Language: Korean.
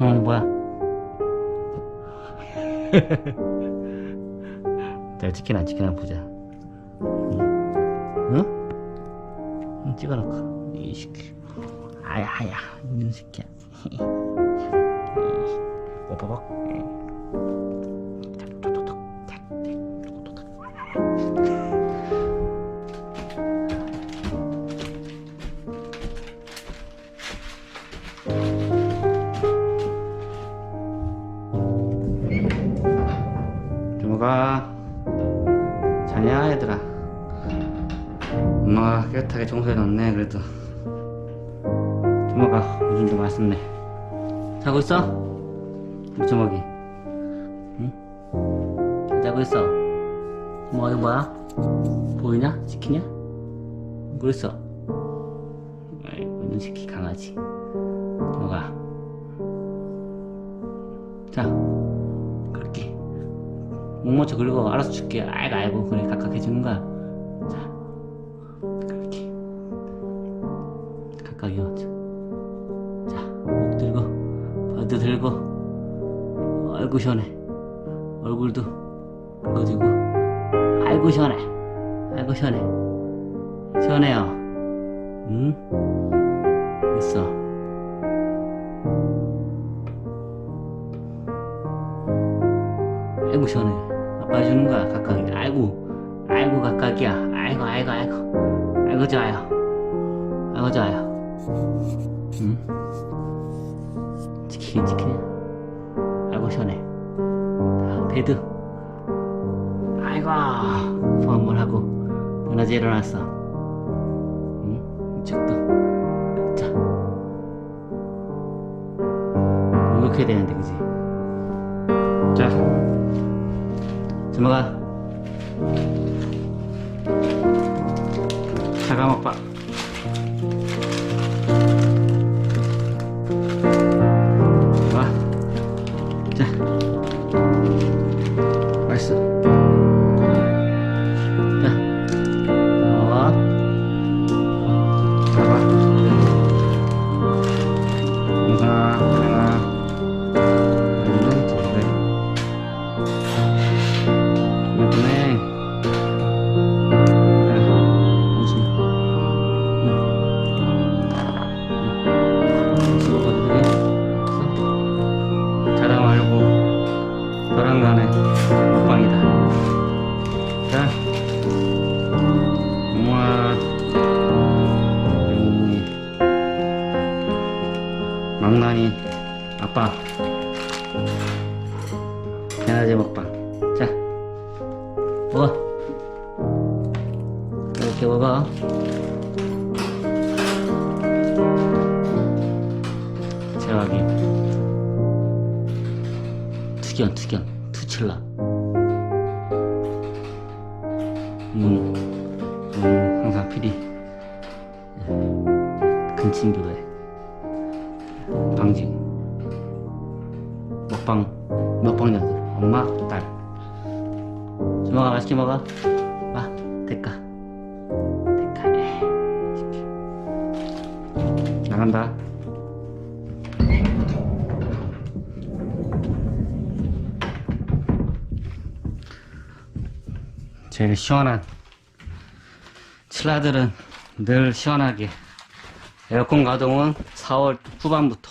어, 뭐야? 내가 찍히나 안 찍히나 보자. 응? 응? 응, 찍어놓고. 이 새끼. 아야, 아야. 이런 새끼야. 뽀뽀뽀. 주먹아 자냐 얘들아 엄마가 깨끗하게 청소해놨네 그래도 주먹아 요즘 좀 맛있네 자고 있어? 우리 주먹이 응? 잘 자고 있어 주먹아 이거 뭐야? 보이냐? 뭐 있어? 아이고 새끼 강아지 주먹아 자 목모쳐 긁어 알아서 줄게. 아이고 아이고 그래 각각 해주는 거야. 자 그렇게. 각각 이어져 자목 들고 바드 들고 아이고 시원해. 얼굴도 긁어주고. 아이고 시원해. 아이고 시원해. 시원해요. 응? 있어. 아이고 시원해 아빠 해주는 거야 각각이. 아이고 아이고 각각이야. 아이고 아이고 아이고. 아이고 좋아요. 아이고 좋아요. 응? 치킨 치킨. 아이고 시원해. 자, 베드. 아이고 소 한번 하고. 너나지 일어났어. 응? 이쪽도. 자. 이렇게 되는데 그지 주먹아 차가 먹봐 와. 자맛 너랑 간의 먹방이다. 자, 영웅이 망나니 아빠 개나지 먹방. 자. 먹어. 이렇게 먹어. 투견, 투견, 투칠라. 문, 문 항상 필히 근친 교대 방지 먹방 먹방 녀들. 엄마 딸. 주먹아 맛있게 먹어 와 대가. 대가 에. 나간다 제일 시원한 칠라들은 늘 시원하게 에어컨 가동은 4월 후반부터